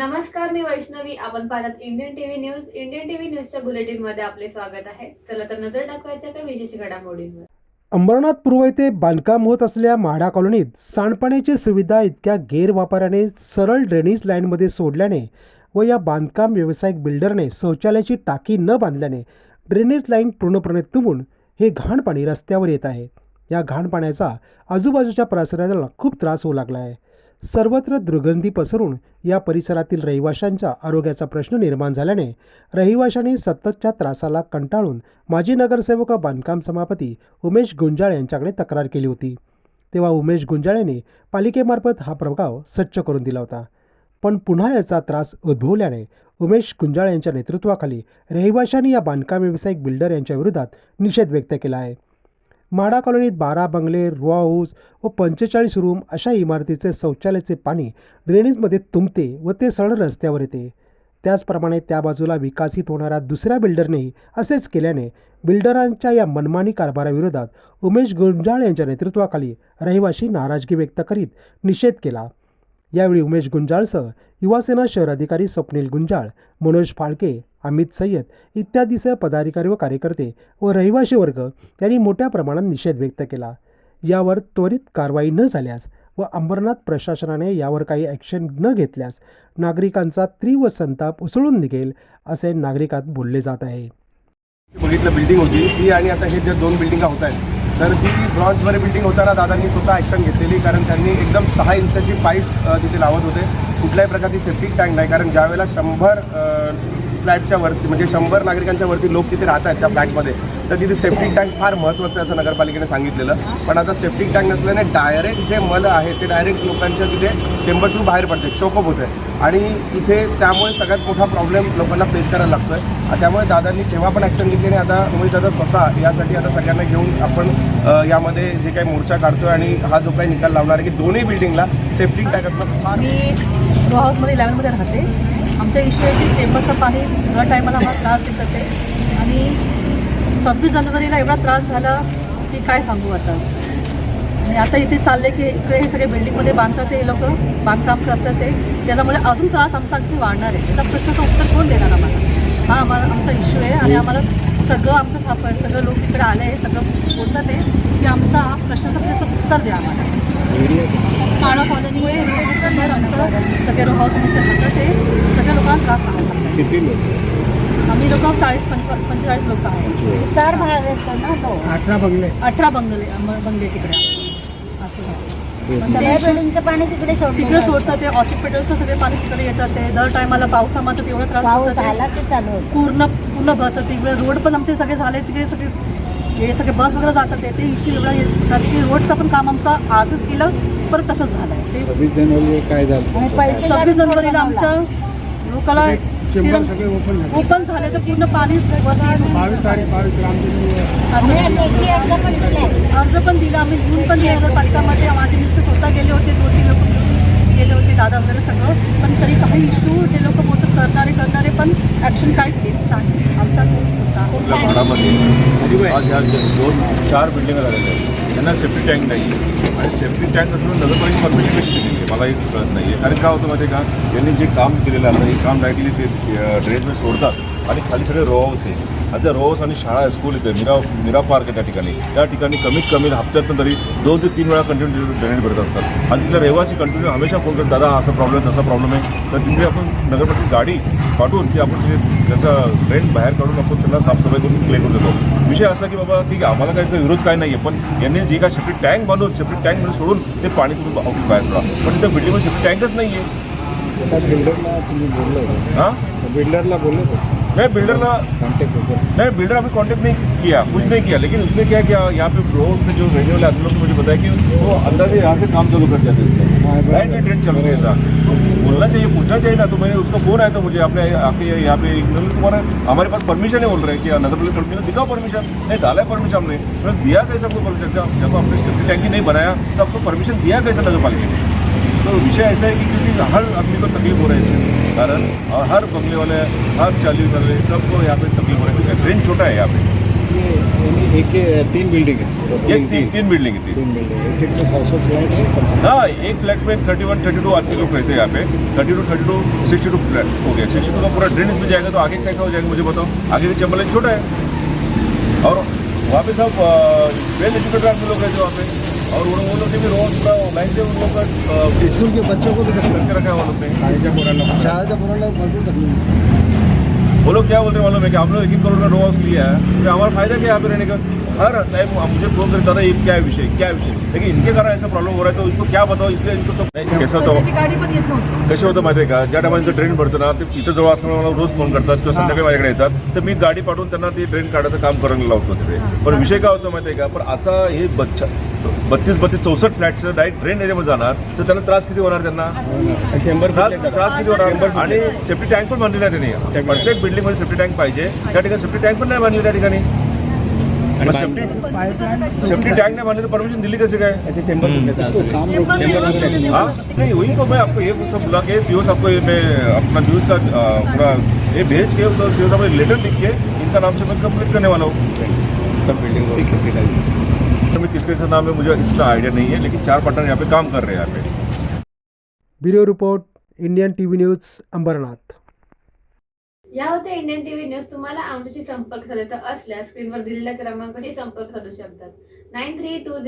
नमस्कार मी वैष्णवी. आपण पाहतात Indian TV news Indian TV न्यूजच्या बुलेटिनमध्ये आपले स्वागत आहे. चला तर नजर टाकवायच्या काही विशेष घडामोडींवर. अंबरनाथ पूर्व येथे बांधकाम होत असलेल्या म्हाडा कॉलनीत सांडपाण्याची सुविधा इतक्या गैरवापराने सरळ ड्रेनेज लाईनमध्ये सोडल्याने व या बांधकाम व्यावसायिक बिल्डरने शौचालयाची टाकी न बांधल्याने ड्रेनेज लाईन पूर्णपणे तुंबून हे घाण पाणी रस्त्यावर येत आहे. या घाण पाण्याचा आजूबाजूच्या परिसराला खूप त्रास होऊ लागला आहे. सर्वत्र दुर्गंधी पसरून या परिसरातील रहिवाशांच्या आरोग्याचा प्रश्न निर्माण झाल्याने रहिवाशांनी सततच्या त्रासाला कंटाळून माजी नगरसेवक बांधकाम सभापती उमेश गुंजाळ यांच्याकडे तक्रार केली होती. तेव्हा उमेश गुंजाळ यांनी पालिकेमार्फत हा प्रभाव स्वच्छ करून दिला होता. पण पुन्हा याचा त्रास उद्भवल्याने उमेश गुंजाळ यांच्या नेतृत्वाखाली रहिवाशांनी या बांधकाम व्यावसायिक बिल्डर यांच्या विरोधात निषेध व्यक्त केला आहे. माडा कॉलनीत बारा बंगले रो हाऊस व पंचेचाळीस रूम अशा इमारतीचे शौचालयाचे पाणी ड्रेनेजमध्ये तुंबते व ते सरळ रस्त्यावर येते. त्याचप्रमाणे त्या बाजूला विकसित होणाऱ्या दुसऱ्या बिल्डरनेही असेच केल्याने बिल्डरांच्या या मनमानी कारभाराविरोधात उमेश गुंजाळ यांच्या नेतृत्वाखाली रहिवाशी नाराजगी व्यक्त करीत निषेध केला. यावेळी उमेश गुंजाळसह युवासेना शहर अधिकारी स्वप्नील गुंजाळ मनोज फाळके अमित सय्यद इत्यादीसह पदाधिकारी व कार्यकर्ते व रहिवासी वर्ग यांनी मोठ्या प्रमाणात निषेध व्यक्त केला. यावर त्वरित कारवाई न झाल्यास व अंबरनाथ प्रशासनाने यावर काही ॲक्शन न घेतल्यास नागरिकांचा तीव्र संताप उसळून निघेल असे नागरिकात बोलले जात आहे. बघितलं बिल्डिंग होती. ती आणि आता हे जे दोन बिल्डिंगा होत आहेत तर ती ब्रॉन्झमध्ये बिल्डिंग होताना दादांनी स्वतः ॲक्शन घेतलेली कारण त्यांनी एकदम सहा इंचाची पाईप तिथे लावत होते. कुठल्याही प्रकारची सेफ्टिक टँक नाही कारण ज्यावेळेला शंभर फ्लॅटच्या वरती म्हणजे शंभर नागरिकांच्या वरती लोक तिथे राहत आहेत त्या फ्लॅटमध्ये. तर तिथे सेफ्टिक टँक फार महत्त्वाचं आहे असं नगरपालिकेने सांगितलेलं. पण आता सेफ्टिक टँक नसल्याने डायरेक्ट जे मल आहे ते डायरेक्ट लोकांच्या तिथे चेंबर थ्रू बाहेर पडते चोकअप होते आणि इथे त्यामुळे सगळ्यात मोठा प्रॉब्लेम लोकांना फेस करायला लागतो आहे त्यामुळे दादांनी तेव्हा पण ॲक्शन घेतली आणि आता उमेश दादा स्वतः यासाठी आता सगळ्यांना घेऊन आपण यामध्ये जे काही मोर्चा काढतोय आणि हा जो काही निकाल लावणार आहे की दोन्ही बिल्डिंगला सेफ्टिक टँक असणं मी हाऊसमध्ये इलेवनमध्ये राहते. आमच्या इश्यू आहे की चेंबरचं पाणी दर टायमाला आम्हाला त्रास देत होते आणि सव्वीस जानेवारीला एवढा त्रास झाला की काय सांगू आता? आणि आता इथे चालले की इकडे हे सगळे बिल्डिंगमध्ये बांधतात हे लोक बांधकाम करतात ते. त्याच्यामुळे अजून त्रास आमचा आणखी वाढणार आहे. त्याचा प्रश्नाचं उत्तर कोण देणार आम्हाला? हा आम्हाला आमचा इश्यू आहे आणि आम्हाला सगळं आमचं सापड सगळं लोक इकडे आले आहे सगळं बोलतात आहे. की आमचा हा प्रश्नाचं त्याचं उत्तर द्या आम्हाला. माळा कॉलनी आहे तर आमचं सगळे रो हाऊसमध्ये ते. सगळ्या लोकांना त्रास आहे किती लोक? आम्ही लोक चाळीस पंचवा पंचेचाळीस लोक आहोत चार भाग येतो ना तो. अठरा बंगले. अठरा बंगले बंगले तिकडे आहेत. असं. पण सगळ्या तिकडे तिकडे सोडतात ते. ऑक्युपेटरचं सगळे पाणी तिकडे येतात ते. दर टायमाला पावसामध्ये तेवढं त्रास पाऊस होतात आला ते. की चालू होतं. पूर्ण पूर्ण भरतात. तिकडे रोड पण आमचे सगळे झाले. तिकडे सगळे हे सगळे बस वगैरे जातात ते- इश्यू एवढा येतात की रोडचं पण काम आमचं आजच केलं परत तसंच झालं सव्वीस जानेवारी काय झालं? सव्वीस जानेवारीला. आमच्या लोकाला ओपन झाले. तर पूर्ण पाणी बावीस तारीख बावीस अर्ज पण दिला. आम्ही घेऊन पण दिला. नगरपालिकामध्ये माझे मिस्टर स्वतः गेले होते दोन तीन लोक घेऊन गेले होते दादा वगैरे सगळं पण तरी काही इश्यू ते लोक बोलतात करणारे करणारे पण ॲक्शन काय घेत नाही. आमचा दोन चार बिल्डिंग झालेल्या आहेत. त्यांना सेफ्टी टँक नाही. आणि सेफ्टी टँक नसून नगरपालिका परमिशन कशी दिली आहे मला हेच कळत नाही आहे कारण काय होतं माहिती का? यांनी जे काम केलेलं आहे हे काम डायरेक्टली ते ड्रेनमध्ये सोडतात. आणि खाली सगळे रो हाऊस आहे त्या रो हाऊस आणि शाळा स्कूल इथे मीरा मीरा पार्क आहे त्या ठिकाणी. त्या ठिकाणी कमीत कमी हप्त्यातनं तरी दोन ते तीन वेळा कंटिन्यू ड्रेनेज भरत असतात. आणि तिथल्या रहिवासी कंटिन्यू हमेशा फोन करतात दादा असा प्रॉब्लेम तसा प्रॉब्लेम आहे. तर तिथे आपण नगरपालिका गाडी पाठवून की आपण सगळे त्याचा ड्रेन बाहेर काढून आपण त्यांना साफसफाई करून क्लिअर करून देतो. विषय असा की बाबा ठीक आहे आम्हाला काही विरोध काय नाही आहे पण यांनी जे काय सेपरेट टँक बांधून सेपरेट टँकमध्ये सोडून ते पाणी तुम्ही बाहेर सोडा पण त्या बिल्डिंगमध्ये सेपरेट टँकच नाही आहे त्या बिल्डरला बोललो मैं बिल्डरला कॉन्टॅक्ट बिल्डर अभी कांटेक्ट नहीं किया कुछ नहीं किया लेकिन उसने क्या किया यहाँ पे रोड पे जो रहने वाले आदमी लोग मुझे बताया कि वो अंदर से यहाँ से काम चालू कर जाते हाँ, बराबर। राइट ट्रेन चल रहा था। बोलना चाहिए पूछना चाहिए ना तो मैंने उसका फ़ोन आया था मुझे आपने आपके यहाँ पे तुम्हारा हमारे पास परमिशन है बोल रहे हैं कि नगर पालिका कंपनी ने दिखाओ परमिशन नहीं डाला है परमिशन हमने। मैंने दिया कैसे आपको परमिशन जब आपने टैंकी नहीं बनाया तो आपको परमिशन दिया कैसे नगर पालिका ने? तो विषय ऐसा है कि क्योंकि हर आदमी को तकलीफ़ हो रही है कारण और हर बंगले वाले हर चाली वाले सबको यहाँ पे तकलीफ़ हो रही है ट्रेन छोटा है यहाँ पे। एक तीन बिल्डिंग है। एक तीन तीन बिल्डिंग थी। तीन बिल्डिंग एक सौ फ्लैट है हाँ एक फ्लैट में थर्टी वन थर्टी टू आदमी लोग रहते हैं यहाँ पे। Thirty two thirty two sixty two flat हो गया। सिक्सटी टू का पूरा ड्रेनेज में जाएगा तो आगे कैसा हो जाएगा मुझे बताओ। आगे का लाइन छोटा है। और वहाँ पे सब वेल एजुकेटेड आदमी लोग रहते हैं वहाँ पे। और उन वो लोग ने भी रोज पूरा लाइन से उन लोग का स्कूल के बच्चों को भी करके रखा है वो लोग ने। वो लोग क्या बोल रहे हैं मालूम है कि हम लोग एक एक करोड़ का रो हाउस लिया है तो हमारा फ़ायदा क्या है यहाँ पे रहने का? हर टाइम मुझे फ़ोन करता था ये क्या विषय क्या विषय? लेकिन इनके कारण ऐसा प्रॉब्लम हो रहा है तो इनको क्या बताओ इसलिए इनको सब कैसा होतं कसे होतं माहिती आहे का ज्या टायमाला ड्रेन भरतं ना ते इथं जवळ असल्यामुळे मला रोज फ़ोन करतात किंवा संध्याकाळी माझ्याकडे येतात तर मी गाडी पाठवून त्यांना ते ड्रेन काढायचं काम करायला लावतो तिथे पण विषय काय होतो माहिती आहे का पण आता हे बच्चा बत्तीस बत्तीस चौसष्ट फ्लॅटचं डायरेक्ट ड्रेन एरियामध्ये जाणार. तर त्यांना त्रास किती होणार त्यांना? चेंबर त्रास त्रास किती होणार? आणि सेफ्टी टँक पण बांधलेला आहे त्यांनी. प्रत्येक बिल्डिंगमध्ये सेफ्टी टँक पाहिजे. त्या ठिकाणी सेफ्टी टँक पण नाही बांधली त्या ठिकाणी. सेफ्टी सेफ्टी टँक नहीं बांधने तो परमिशन दिल्ली कैसे गए चेंबर हाँ? नहीं वही तो मैं आपको ये सब बुला के सी साहब को मैं अपना न्यूज़ का पूरा ये भेज के तो सी साहब लेटर लिख के इनका नाम से मैं कंप्लीट करने वाला हूँ। सब बिल्डिंग ठीक है। तो मैं किसके नाम है मुझे इतना आइडिया नहीं है लेकिन चार पार्टनर यहाँ पे काम कर रहे हैं यहाँ पे। Bureau report Indian T V news Ambernath. या होत्या इंडियन टीव्ही न्यूज तुम्हाला आमच्याशी संपर्क साधायचा असल्यास स्क्रीनवर दिलेल्या क्रमांकाशी संपर्क साधू शकतात. Nine three to